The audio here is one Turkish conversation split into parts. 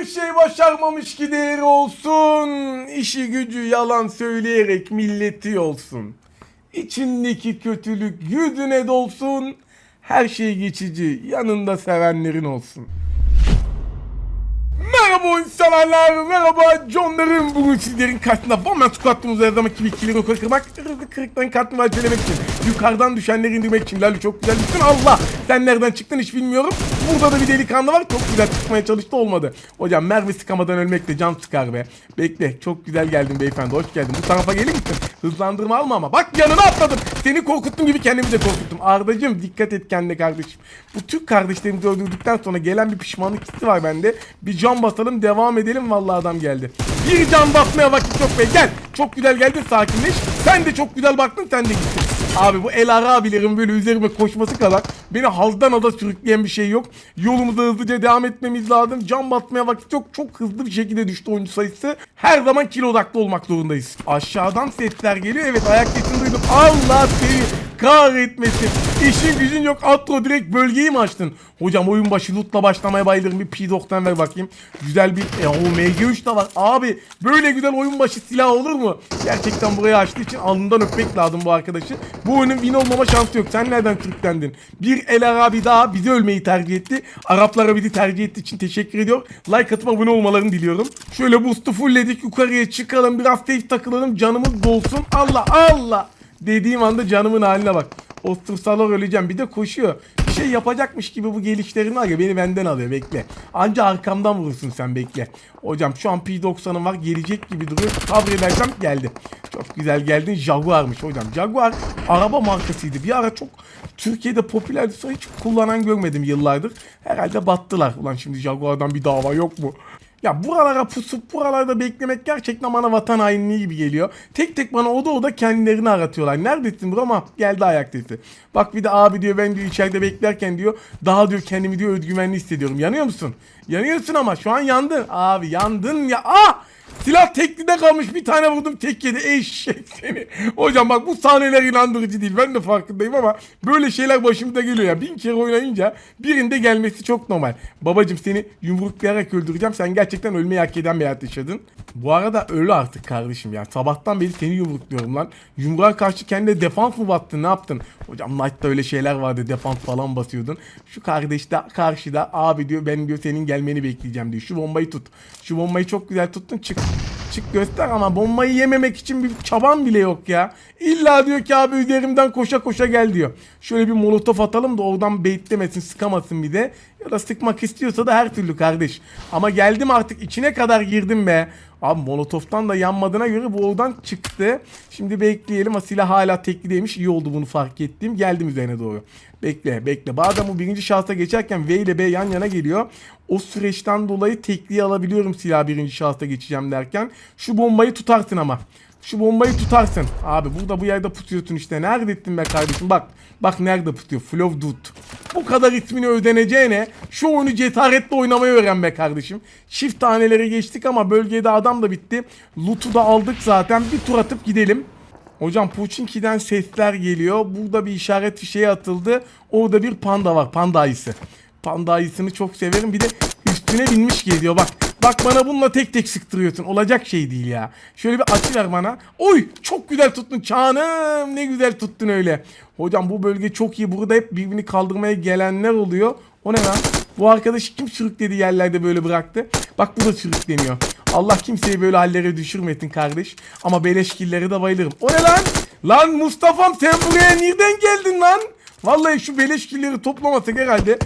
Hiçbir şey başarmamış ki değeri olsun. İşi gücü yalan söyleyerek milleti olsun. İçindeki kötülük yüzüne dolsun. Her şey geçici. Yanında sevenlerin olsun. Merhaba oyun severler, merhaba Johnlarım. Bugün sizlerin karşısında Bomber Squad'ımız her zamanki bir ikili rekor kırmak, hızlı kırıktan kartını acelemek için, yukarıdan düşenleri indirmek için. Lali çok güzel düştün. Allah! Sen nereden çıktın hiç bilmiyorum. Burada da bir delikanlı var. Çok güzel çıkmaya çalıştı olmadı. Hocam mermi sıkamadan ölmek de can sıkar be. Bekle. Çok güzel geldin beyefendi. Hoş geldin. Bu tarafa gelir misin? Hızlandırma alma ama. Bak yanına atladım. Seni korkuttum gibi kendimi de korkuttum. Ardacığım dikkat et kendine kardeşim. Bu Türk kardeşlerimizi öldürdükten sonra gelen bir pişmanlık hissi var bende. Bir can basalım devam edelim. Vallahi adam geldi. Bir can basmaya vakit yok be. Gel. Çok güzel geldin sakinleş. Sen de çok güzel baktın sen de gittin. Abi bu El Ara abilerin böyle üzerime koşması kadar beni haldan ada sürükleyen bir şey yok. Yolumuza hızlıca devam etmemiz lazım. Can batmaya vakit yok. Çok hızlı bir şekilde düştü oyuncu sayısı. Her zaman kilo odaklı olmak zorundayız. Aşağıdan sesler geliyor. Evet ayak sesini duydum. Allah seni kahretmesin. İşin gücün yok. Atro direkt bölgeyi mi açtın? Hocam oyun başı lootla başlamaya bayılırım. Bir P90 ver bakayım. Güzel bir e, o MG3 de var. Abi böyle güzel oyun başı silah olur mu? Gerçekten burayı açtığı için alnından öpmek lazım bu arkadaşı. Bu oyunun win olmama şansı yok. Sen nereden Türklendin? Bir El Arabi daha bizi ölmeyi tercih etti. Araplara bizi tercih ettiği için teşekkür ediyor. Like atıp abone olmalarını diliyorum. Şöyle boost'u fullledik. Yukarıya çıkalım. Biraz safe takılalım. Canımız dolsun. Allah Allah. Dediğim anda canımın haline bak. Ostursalar öleceğim. Bir de koşuyor. Bir şey yapacakmış gibi bu gelişlerin var beni benden alıyor bekle. Anca arkamdan vurursun sen bekle. Hocam şu an P90'ım var gelecek gibi duruyor. Sabredersem geldi. Çok güzel geldin. Jaguar'mış hocam. Jaguar araba markasıydı. Bir ara çok Türkiye'de popülerdi. Sonra hiç kullanan görmedim yıllardır. Herhalde battılar. Ulan şimdi Jaguar'dan bir dava yok mu? Ya buralara pusup buralarda beklemek gerçekten bana vatan hainliği gibi geliyor. Tek tek bana oda oda kendilerini aratıyorlar. Neredesin bro ama geldi ayak sesi. Bak bir de abi diyor ben diyor içeride beklerken diyor daha diyor kendimi diyor özgüvenli hissediyorum. Yanıyor musun? Yanıyorsun ama şu an yandın. Abi yandın ya. Ah! Silah teklide kalmış bir tane vurdum tek yedi eşek seni. Hocam bak bu sahneler inandırıcı değil ben de farkındayım ama böyle şeyler başımıza geliyor ya. Bin kere oynayınca birinde gelmesi çok normal. Babacım seni yumruklayarak öldüreceğim sen gerçekten ölmeyi hak eden bir hayat yaşadın. Bu arada ölü artık kardeşim ya. Sabahtan beri seni yumrukluyorum lan. Yumruğa karşı kendine defans mı battın ne yaptın? Hocam Knight'ta öyle şeyler vardı defans falan basıyordun. Şu kardeş de karşıda abi diyor ben diyor senin gelmeni bekleyeceğim diyor. Şu bombayı tut. Şu bombayı çok güzel tuttun çık. Çık göster ama bombayı yememek için bir çaban bile yok ya. İlla diyor ki abi üzerimden koşa koşa gel diyor. Şöyle bir molotof atalım da oradan baitlemesin sıkamasın bir de. Ya da sıkmak istiyorsa da her türlü kardeş. Ama geldim artık içine kadar girdim be. Abi molotoftan da yanmadığına göre bu oradan çıktı. Şimdi bekleyelim. Ha, silah hala teklideymiş. İyi oldu bunu fark ettiğim. Geldim üzerine doğru. Bekle bekle. Bazen bu birinci şahsa geçerken V ile B yan yana geliyor. O süreçten dolayı tekliği alabiliyorum silah birinci şahsa geçeceğim derken. Şu bombayı tutarsın ama. Şu bombayı tutarsın. Abi burada bu yerde pusuyorsun işte. Neredesin be kardeşim? Bak. Bak nerede pusuyor. Flow Dude. Bu kadar ismini ödeneceğine şu oyunu cesaretle oynamayı öğren be kardeşim. Çift taneleri geçtik ama bölgede adam da bitti. Loot'u da aldık zaten. Bir tur atıp gidelim. Hocam Puçinki'den sesler geliyor. Burada bir işaret fişeği atıldı. Orada bir panda var. Panda ayısı. Panda ayısını çok severim. Bir de üstüne binmiş geziyor bak. Bak bana bununla tek tek sıktırıyorsun. Olacak şey değil ya. Şöyle bir açı ver bana. Oy çok güzel tuttun canım. Ne güzel tuttun öyle. Hocam bu bölge çok iyi. Burada hep birbirini kaldırmaya gelenler oluyor. O ne lan? Bu arkadaşı kim sürükledi yerlerde böyle bıraktı? Bak bu da sürükleniyor. Allah kimseyi böyle hallere düşürmesin kardeş. Ama beleşkilleri de bayılırım. O ne lan? Lan Mustafa'm sen buraya nereden geldin lan? Vallahi şu beleşkilleri toplamasak herhalde.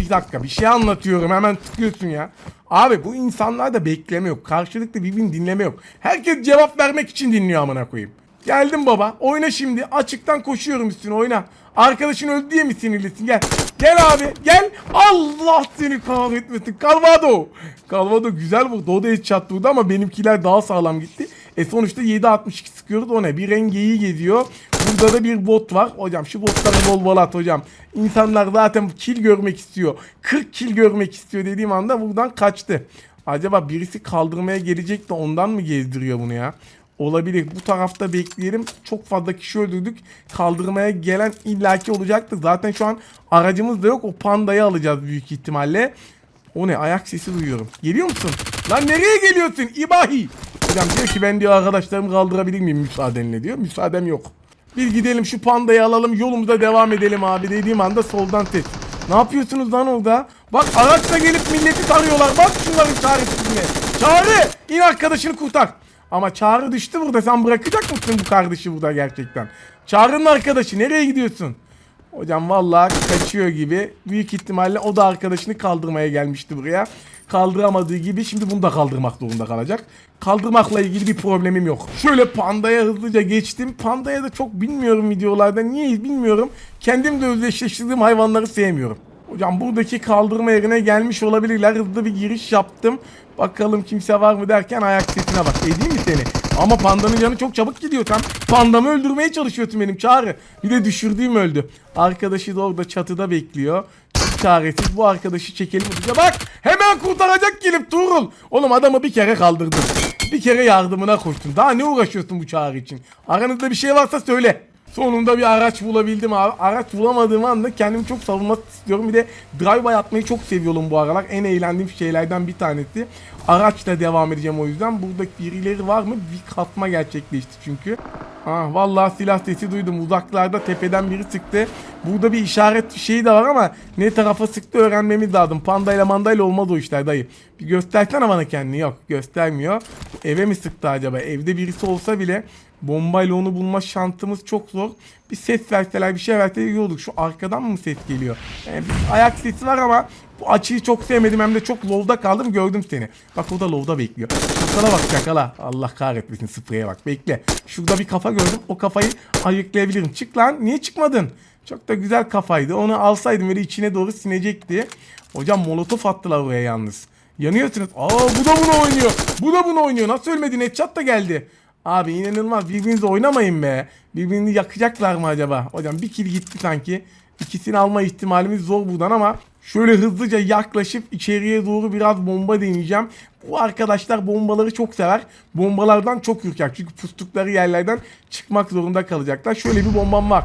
Bir dakika bir şey anlatıyorum hemen tıklıyorsun ya. Abi bu insanlarda bekleme yok. Karşılıklı birbirini dinleme yok. Herkes cevap vermek için dinliyor amına koyayım. Geldim baba. Oyna şimdi. Açıktan koşuyorum üstüne oyna. Arkadaşın öldü diye mi sinirlisin? Gel. Gel abi. Gel. Allah seni kahretmesin. Calvado. Calvado güzel vurdu. O da headshot vurdu ama benimkiler daha sağlam gitti. E sonuçta 7.62 sıkıyoruz. O ne? Bir rengeyi geziyor. Burada da bir bot var. Hocam şu botları bol bol at hocam. İnsanlar zaten kill görmek istiyor. 40 kill görmek istiyor dediğim anda buradan kaçtı. Acaba birisi kaldırmaya gelecek de ondan mı gezdiriyor bunu ya? Olabilir. Bu tarafta bekleyelim. Çok fazla kişi öldürdük. Kaldırmaya gelen illaki olacaktır. Zaten şu an aracımız da yok. O pandayı alacağız büyük ihtimalle. O ne ayak sesi duyuyorum. Geliyor musun? Lan nereye geliyorsun İbahi? Hocam diyor ki ben diyor arkadaşlarımı kaldırabilir miyim müsaadenle diyor. Müsaadem yok. Bir gidelim şu pandayı alalım yolumuza devam edelim abi dediğim anda soldan ses. Ne yapıyorsunuz lan orada? Bak araçla gelip milleti tarıyorlar. Bak şunların çaresizliğine. Çağrı in arkadaşını kurtar. Ama Çağrı düştü burada. Sen bırakacak mısın bu kardeşi burada gerçekten? Çağrı'nın arkadaşı nereye gidiyorsun? Hocam vallahi kaçıyor gibi. Büyük ihtimalle o da arkadaşını kaldırmaya gelmişti buraya. Kaldıramadığı gibi şimdi bunu da kaldırmak zorunda kalacak. Kaldırmakla ilgili bir problemim yok. Şöyle pandaya hızlıca geçtim. Pandaya da çok bilmiyorum videolarda. Niye bilmiyorum. Kendim de özdeşleştirdiğim hayvanları sevmiyorum. Hocam buradaki kaldırma yerine gelmiş olabilirler. Hızlı bir giriş yaptım. Bakalım kimse var mı derken ayak sesine bak. Edeyim mi seni? Ama pandanın canı çok çabuk gidiyor. Tam pandamı öldürmeye çalışıyorsun benim çağrı. Bir de düşürdüğüm öldü. Arkadaşı da orada çatıda bekliyor. Çaresiz bu arkadaşı çekelim hızlıca. Bak hemen kurtaracak gelip Tuğrul. Oğlum adamı bir kere kaldırdın. Bir kere yardımına koştun. Daha ne uğraşıyorsun bu çağrı için? Aranızda bir şey varsa söyle. Sonunda bir araç bulabildim abi. Araç bulamadığım anda kendimi çok savunmak istiyorum. Bir de drive-by atmayı çok seviyorum bu aralar. En eğlendiğim şeylerden bir tanesi. Araçla devam edeceğim o yüzden. Burada birileri var mı? Bir katma gerçekleşti çünkü. Ah vallahi silah sesi duydum. Uzaklarda tepeden biri sıktı. Burada bir işaret şeyi de var ama ne tarafa sıktı öğrenmemiz lazım. Pandayla mandayla olmaz o işler dayı. Bir göstersene bana kendini. Yok göstermiyor. Eve mi sıktı acaba? Evde birisi olsa bile bombayla onu bulma şansımız çok zor. Bir ses verseler bir şey verseler iyi olur. Şu arkadan mı ses geliyor? Yani bir ayak sesi var ama bu açıyı çok sevmedim hem de çok low'da kaldım gördüm seni. Bak o da low'da bekliyor. Şakala bak şakala. Allah kahretmesin spreye bak bekle. Şurada bir kafa gördüm o kafayı ayıklayabilirim. Çık lan niye çıkmadın? Çok da güzel kafaydı. Onu alsaydım böyle içine doğru sinecekti. Hocam molotof attılar oraya yalnız. Yanıyorsunuz. Aa bu da bunu oynuyor. Bu da bunu oynuyor. Nasıl ölmedi? Netchat da geldi. Abi inanılmaz. Birbirinizle oynamayın be. Birbirini yakacaklar mı acaba? Hocam bir kill gitti sanki. İkisini alma ihtimalimiz zor buradan ama şöyle hızlıca yaklaşıp içeriye doğru biraz bomba deneyeceğim. Bu arkadaşlar bombaları çok sever. Bombalardan çok ürker. Çünkü pustukları yerlerden çıkmak zorunda kalacaklar. Şöyle bir bombam var.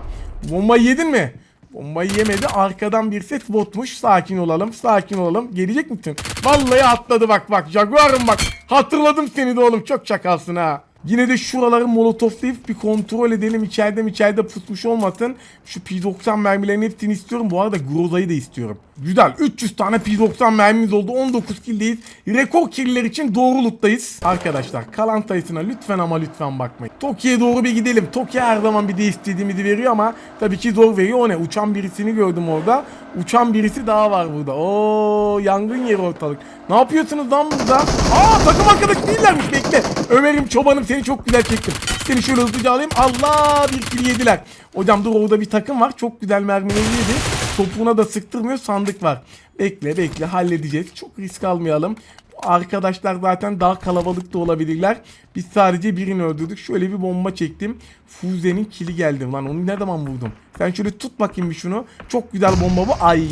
Bombayı yedin mi? Bombayı yemedi. Arkadan bir set botmuş. Sakin olalım. Sakin olalım. Gelecek misin? Vallahi atladı bak bak. Jaguar'ım bak. Hatırladım seni de oğlum. Çok çakalsın ha. Yine de şuraları molotoflayıp bir kontrol edelim. İçeride mi içeride pusmuş olmasın. Şu P90 mermilerin hepsini istiyorum. Bu arada Groza'yı da istiyorum. Güzel. 300 tane P90 mermimiz oldu. 19 kill'deyiz. Rekor kill'ler için doğru loot'tayız. Arkadaşlar kalan sayısına lütfen ama lütfen bakmayın. Tokyo'ya doğru bir gidelim. Tokyo her zaman bir de istediğimizi veriyor ama tabii ki zor veriyor. O ne? Uçan birisini gördüm orada. Uçan birisi daha var burada. Oo yangın yeri ortalık. Ne yapıyorsunuz lan burada? Aa takım arkadaş değillermiş bekle. Ömer'im çobanım seni çok güzel çektim. Seni şöyle hızlıca alayım. Allah bir kill yediler. Hocam dur orada bir takım var. Çok güzel mermileri yedi. Topuğuna da sıktırmıyor sandık var. Bekle bekle halledeceğiz. Çok risk almayalım. Arkadaşlar zaten daha kalabalık da olabilirler. Biz sadece birini öldürdük. Şöyle bir bomba çektim. Fuze'nin kili geldi. Lan onu ne zaman vurdum? Sen şöyle tut bakayım bir şunu. Çok güzel bomba bu. Ay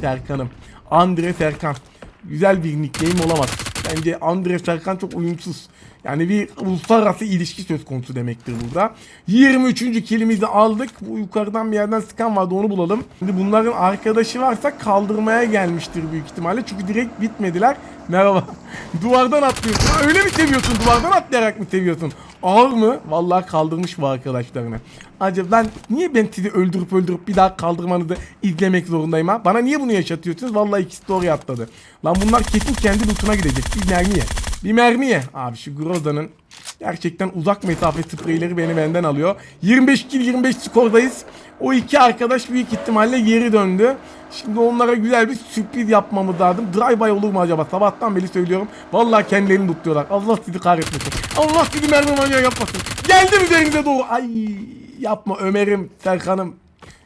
Serkan'ım. Andre Serkan. Güzel bir nickname olamaz. Bence Andre Serkan çok uyumsuz. Yani bir uluslararası ilişki söz konusu demektir burada. 23. kilimizi aldık. Bu yukarıdan bir yerden sıkan vardı onu bulalım. Şimdi bunların arkadaşı varsa kaldırmaya gelmiştir büyük ihtimalle. Çünkü direkt bitmediler. Merhaba. duvardan atlıyorsun. Öyle mi seviyorsun? Duvardan atlayarak mı seviyorsun? Ağır mı? Vallahi kaldırmış bu arkadaşlarını. Acaba ben niye ben sizi öldürüp öldürüp bir daha kaldırmanızı izlemek zorundayım ha? Bana niye bunu yaşatıyorsunuz? Vallahi ikisi oraya atladı. Lan bunlar kesin kendi lootuna gidecek. Bir mermiye. Bir mermiye. Abi şu Groza'nın gerçekten uzak mesafe spreyleri beni benden alıyor. 25 kill 25 skordayız. O iki arkadaş büyük ihtimalle geri döndü. Şimdi onlara güzel bir sürpriz yapmamız lazım. Drive-by olur mu acaba? Sabahtan beri söylüyorum. Vallahi kendilerini tutuyorlar. Allah sizi kahretmesin. Allah sizi mermi manyağı yapmasın. Geldim üzerinize doğru. Ay yapma Ömer'im, Serkan'ım.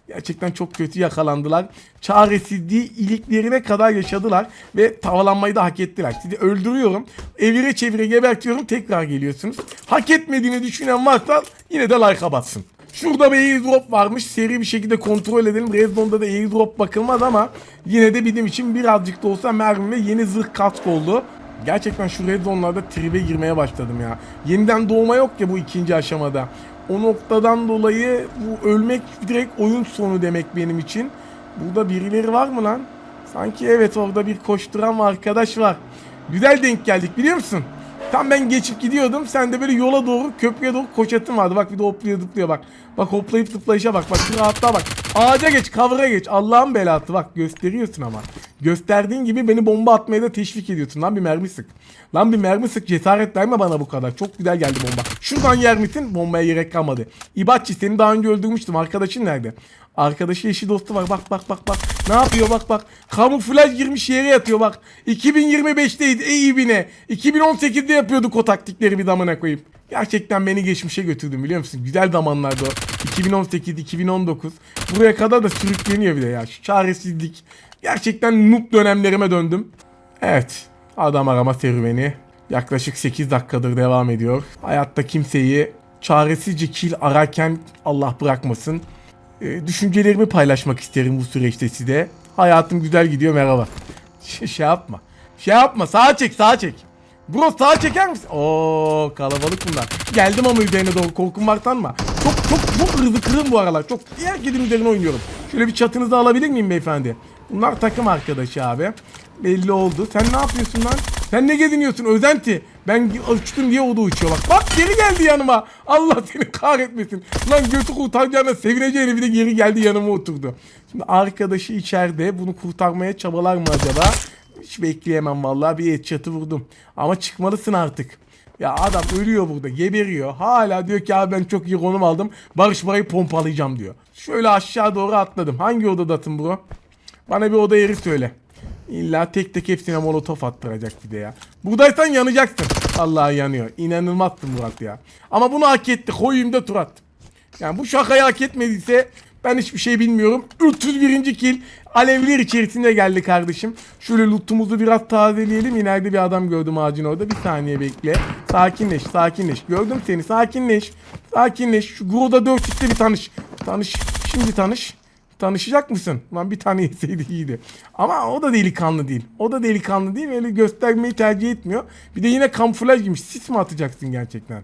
Gerçekten çok kötü yakalandılar. Çaresizliği iliklerine kadar yaşadılar ve tavalanmayı da hak ettiler. Sizi öldürüyorum. Evire çevire gebertiyorum. Tekrar geliyorsunuz. Hak etmediğini düşünen varsa yine de like'a bassın. Şurada bir airdrop varmış. Seri bir şekilde kontrol edelim. Red Zone'da da airdrop bakılmaz ama yine de bizim için birazcık da olsa mermi ve yeni zırh kask oldu. Gerçekten şu red zone'larda tribe girmeye başladım ya. Yeniden doğma yok ya bu ikinci aşamada. O noktadan dolayı bu ölmek direkt oyun sonu demek benim için. Burada birileri var mı lan? Sanki evet orada bir koşturan arkadaş var. Güzel denk geldik biliyor musun? Tam ben geçip gidiyordum. Sen de böyle yola doğru köprüye doğru koşatın vardı. Bak bir de hopluyor zıplıyor bak. Bak hoplayıp zıplayışa bak. Bak şu rahatlığa bak. Ağaca geç kavra geç. Allah'ın belası bak gösteriyorsun ama. Gösterdiğin gibi beni bomba atmaya da teşvik ediyorsun. Lan bir mermi sık. Lan bir mermi sık cesaret verme bana bu kadar. Çok güzel geldi bomba. Şuradan yer misin? Bombaya gerek kalmadı. İbatçı seni daha önce öldürmüştüm. Arkadaşın nerede? Arkadaşı eşi dostu var. Bak bak bak bak. Ne yapıyor bak bak. Kamuflaj girmiş yere yatıyor bak. 2025'teyiz ey ibine. 2018'de yapıyorduk o taktikleri bir damına koyayım. Gerçekten beni geçmişe götürdün biliyor musun? Güzel zamanlardı o. 2018, 2019. Buraya kadar da sürükleniyor bir de ya. Şu çaresizlik. Gerçekten noob dönemlerime döndüm. Evet. Adam arama serüveni. Yaklaşık 8 dakikadır devam ediyor. Hayatta kimseyi çaresizce kill ararken Allah bırakmasın. Ee, düşüncelerimi paylaşmak isterim bu süreçte size. Hayatım güzel gidiyor merhaba. Şey yapma. Şey yapma sağa çek sağa çek. Bro sağa çeker misin? Oo kalabalık bunlar. Geldim ama üzerine doğru korkum var sanma. Çok çok çok hızlı kırım bu aralar. Çok herkesin üzerine oynuyorum. Şöyle bir çatınızı alabilir miyim beyefendi? Bunlar takım arkadaşı abi. Belli oldu. Sen ne yapıyorsun lan? Sen ne geziniyorsun özenti? Ben uçtum diye o da uçuyor bak. Bak geri geldi yanıma. Allah seni kahretmesin. Lan götü kurtaracağına sevineceğine bir de geri geldi yanıma oturdu. Şimdi arkadaşı içeride bunu kurtarmaya çabalar mı acaba? Hiç bekleyemem vallahi bir çatı vurdum. Ama çıkmalısın artık. Ya adam ölüyor burada geberiyor. Hala diyor ki abi ben çok iyi konum aldım. Barış Baray'ı pompalayacağım diyor. Şöyle aşağı doğru atladım. Hangi odadasın bro? Bana bir oda yeri söyle. İlla tek tek hepsine molotof attıracak bir de ya. Buradaysan yanacaksın. Allah yanıyor. İnanılmazsın Murat ya. Ama bunu hak etti. Koyayım da tur at. Yani bu şakayı hak etmediyse ben hiçbir şey bilmiyorum. 301. kill alevler içerisinde geldi kardeşim. Şöyle lootumuzu biraz tazeleyelim. İleride bir adam gördüm ağacın orada. Bir saniye bekle. Sakinleş, sakinleş. Gördüm seni. Sakinleş. Sakinleş. Şu Groda 4 işte bir tanış. Tanış. Şimdi tanış. Tanışacak mısın? Lan bir tane yeseydi iyiydi. Ama o da delikanlı değil. O da delikanlı değil. Öyle göstermeyi tercih etmiyor. Bir de yine kamuflaj giymiş. Sis mi atacaksın gerçekten?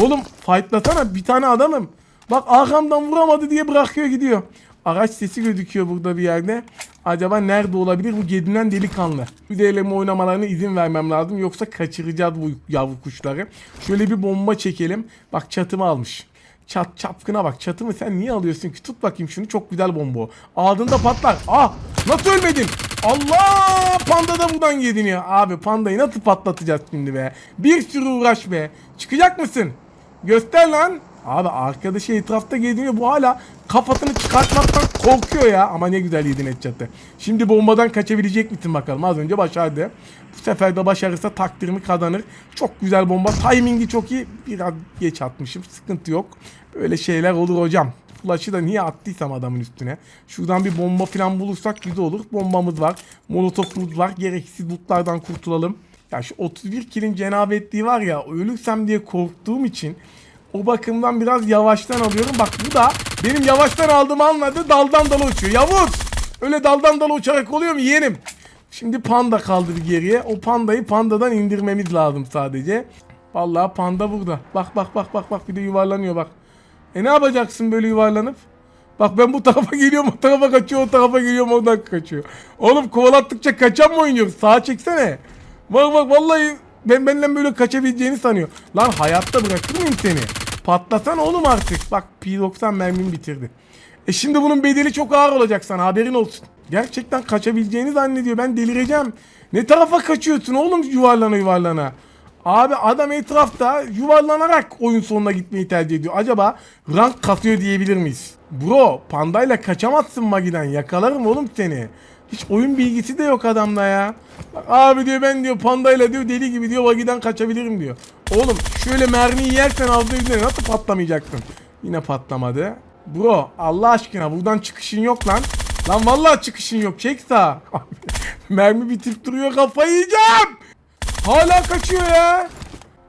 Oğlum fightlasana bir tane adamım. Bak arkamdan vuramadı diye bırakıyor gidiyor. Araç sesi gözüküyor burada bir yerde. Acaba nerede olabilir bu gedilen delikanlı? Eleme oynamalarına izin vermem lazım. Yoksa kaçıracağız bu yavru kuşları. Şöyle bir bomba çekelim. Bak çatımı almış. Çat çapkına bak çatımı sen niye alıyorsun ki? Tut bakayım şunu çok güzel bomba o. Ağzında patlar. Ah nasıl ölmedin? Allah panda da buradan yedin ya. Abi pandayı nasıl patlatacağız şimdi be? Bir sürü uğraş be. Çıkacak mısın? Göster lan. Abi arkadaşı etrafta geziniyor. Bu hala kafasını çıkartmaktan korkuyor ya. Ama ne güzel yedin headshot'ı. Şimdi bombadan kaçabilecek misin bakalım. Az önce başardı. Bu sefer de başarırsa takdirimi kazanır. Çok güzel bomba. Timingi çok iyi. Biraz geç atmışım. Sıkıntı yok. Böyle şeyler olur hocam. Flash'ı da niye attıysam adamın üstüne. Şuradan bir bomba falan bulursak güzel olur. Bombamız var. Molotofumuz var. Gereksiz lootlardan kurtulalım. Ya şu 31 kilin cenabetliği var ya ölürsem diye korktuğum için o bakımdan biraz yavaştan alıyorum. Bak bu da benim yavaştan aldığımı anladı. Daldan dala uçuyor. Yavuz! Öyle daldan dala uçarak oluyor mu yeğenim? Şimdi panda kaldı bir geriye. O pandayı pandadan indirmemiz lazım sadece. Vallahi panda burada. Bak bak bak bak bak bir de yuvarlanıyor bak. E ne yapacaksın böyle yuvarlanıp? Bak ben bu tarafa geliyorum o tarafa kaçıyor o tarafa geliyorum oradan kaçıyor. Oğlum kovalattıkça kaçan mı oynuyoruz? Sağa çeksene. Bak bak vallahi ben benden böyle kaçabileceğini sanıyor. Lan hayatta bırakır mıyım seni? Patlasan oğlum artık. Bak P90 mermimi bitirdi. E şimdi bunun bedeli çok ağır olacak sana haberin olsun. Gerçekten kaçabileceğini zannediyor. Ben delireceğim. Ne tarafa kaçıyorsun oğlum yuvarlana yuvarlana? Abi adam etrafta yuvarlanarak oyun sonuna gitmeyi tercih ediyor. Acaba rank kasıyor diyebilir miyiz? Bro pandayla kaçamazsın Magi'den. Yakalarım oğlum seni. Hiç oyun bilgisi de yok adamda ya. Bak abi diyor ben diyor pandayla diyor deli gibi diyor Magi'den kaçabilirim diyor. Oğlum şöyle mermiyi yersen aldığı yüzüne nasıl patlamayacaktın? Yine patlamadı. Bro Allah aşkına buradan çıkışın yok lan. Lan vallahi çıkışın yok. Çek sağa. Mermi bitip duruyor kafayı yiyeceğim. Hala kaçıyor ya.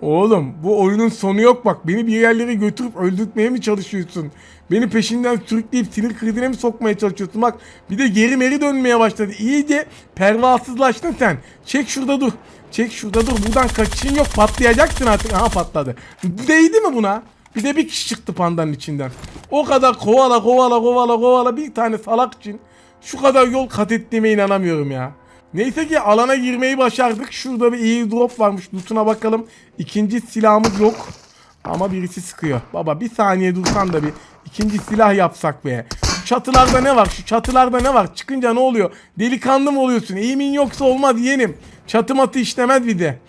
Oğlum bu oyunun sonu yok bak. Beni bir yerlere götürüp öldürtmeye mi çalışıyorsun? Beni peşinden sürükleyip sinir krizine mi sokmaya çalışıyorsun? Bak bir de geri meri dönmeye başladı. İyice pervasızlaştın sen. Çek şurada dur. Çek şurada dur. Buradan kaçışın yok. Patlayacaksın artık. Aha patladı. Değdi mi buna? Bir de bir kişi çıktı pandanın içinden. O kadar kovala kovala kovala kovala bir tane salak için Şu kadar yol kat ettiğime inanamıyorum ya. Neyse ki alana girmeyi başardık. Şurada bir iyi drop varmış. Loot'una bakalım. İkinci silahımız yok. Ama birisi sıkıyor. Baba bir saniye dursan da bir ikinci silah yapsak be. Şu çatılarda ne var? Şu çatılarda ne var? Çıkınca ne oluyor? Delikanlı mı oluyorsun? Eğimin yoksa olmaz yeğenim. Çatı matı işlemez bir de.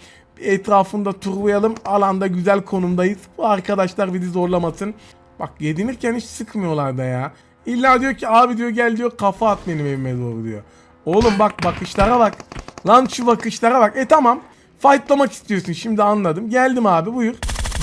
Etrafında turlayalım. Alanda güzel konumdayız. Bu arkadaşlar bizi zorlamasın. Bak yedinirken hiç sıkmıyorlar da ya. İlla diyor ki abi diyor gel diyor kafa at benim evime doğru diyor. Oğlum bak bakışlara bak. Lan şu bakışlara bak. E tamam. Fightlamak istiyorsun şimdi anladım. Geldim abi buyur.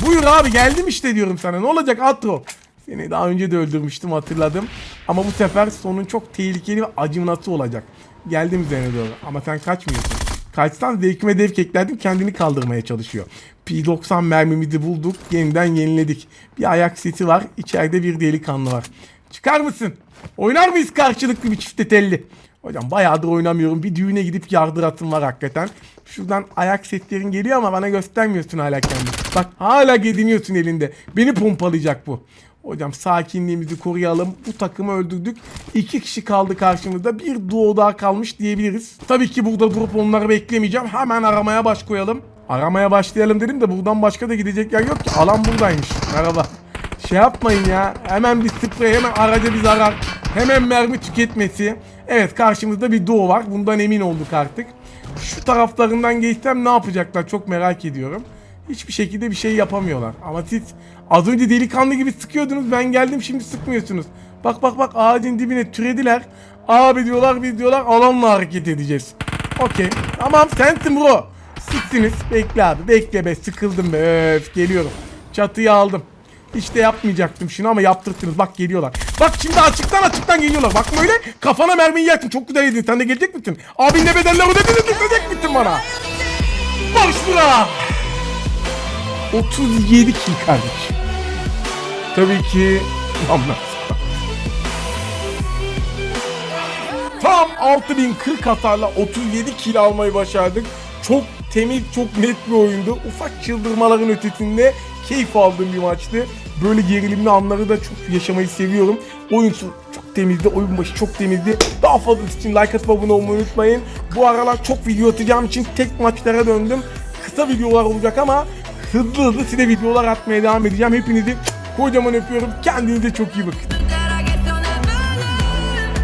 Buyur abi geldim işte diyorum sana. Ne olacak Atro? Seni daha önce de öldürmüştüm hatırladım. Ama bu sefer sonun çok tehlikeli ve acıması olacak. Geldim üzerine doğru. Ama sen kaçmıyorsun. Kaçsan zevkime dev keklerdim kendini kaldırmaya çalışıyor. P90 mermimizi bulduk. Yeniden yeniledik. Bir ayak seti var. İçeride bir delikanlı var. Çıkar mısın? Oynar mıyız karşılıklı bir çifte telli? Hocam bayağıdır oynamıyorum. Bir düğüne gidip yardıratım var hakikaten. Şuradan ayak setlerin geliyor ama bana göstermiyorsun hala kendini. Bak hala gediniyorsun elinde. Beni pompalayacak bu. Hocam sakinliğimizi koruyalım. Bu takımı öldürdük. İki kişi kaldı karşımızda. Bir duo daha kalmış diyebiliriz. Tabii ki burada durup onları beklemeyeceğim. Hemen aramaya baş koyalım. Aramaya başlayalım dedim de buradan başka da gidecek yer yok ki. Alan buradaymış. Merhaba. Şey yapmayın ya. Hemen bir sprey, hemen araca bir zarar. Hemen mermi tüketmesi. Evet karşımızda bir duo var. Bundan emin olduk artık. Şu taraflarından geçsem ne yapacaklar çok merak ediyorum. Hiçbir şekilde bir şey yapamıyorlar. Ama siz az önce delikanlı gibi sıkıyordunuz. Ben geldim şimdi sıkmıyorsunuz. Bak bak bak ağacın dibine türediler. Abi diyorlar biz diyorlar alanla hareket edeceğiz. Okey. Tamam sensin bro. Sizsiniz. Bekle abi. Bekle be. Sıkıldım be. Öf geliyorum. Çatıyı aldım. Hiç de yapmayacaktım şunu ama yaptırttınız. Bak geliyorlar. Bak şimdi açıktan açıktan geliyorlar. Bak böyle kafana mermiyi yersin. Çok güzel yedin. Sen de gelecek misin? Abin ne bedeller ödeyecek misin bana? Boş bura. 37 kill kardeşim. Tabii ki Amına. Tam 6040 hasarla 37 kill almayı başardık. Çok temiz, çok net bir oyundu. Ufak çıldırmaların ötesinde keyif aldığım bir maçtı. Böyle gerilimli anları da çok yaşamayı seviyorum. Oyun çok temizdi, oyun başı çok temizdi. Daha fazlası için like atıp abone olmayı unutmayın. Bu aralar çok video atacağım için tek maçlara döndüm. Kısa videolar olacak ama hızlı hızlı size videolar atmaya devam edeceğim. Hepinizi kocaman öpüyorum. Kendinize çok iyi bakın.